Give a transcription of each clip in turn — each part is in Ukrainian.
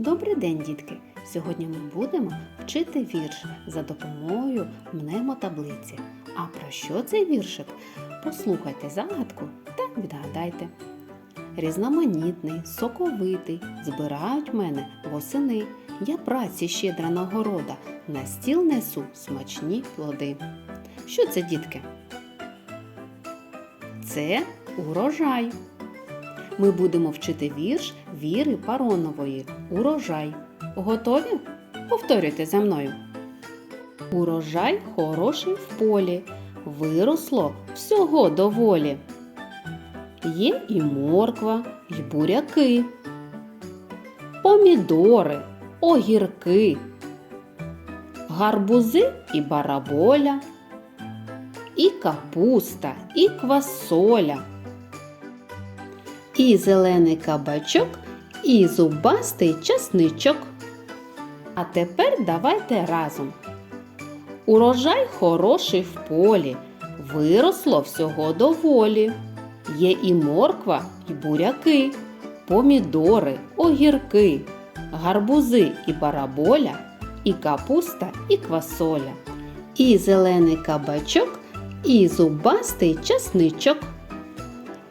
Добрий день, дітки! Сьогодні ми будемо вчити вірш за допомогою мнемотаблиці. А про що цей віршик? Послухайте загадку та відгадайте. Різноманітний, соковитий, збирають мене восени. Я праці щедра нагорода, на стіл несу смачні плоди. Що це, дітки? Це урожай. Ми будемо вчити вірш Віри Паронової Урожай. Готові? Повторюйте за мною. Урожай хороший в полі, виросло всього доволі. Є і морква, і буряки, помідори, огірки, гарбузи і бараболя, і капуста, і квасоля і зелений кабачок, і зубастий часничок. А тепер давайте разом. Урожай хороший в полі, виросло всього доволі. Є і морква, і буряки, помідори, огірки, гарбузи і бараболя, і капуста, і квасоля, і зелений кабачок, і зубастий часничок.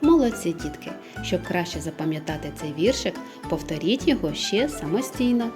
Молодці, дітки! Щоб краще запам'ятати цей віршик, повторіть його ще самостійно.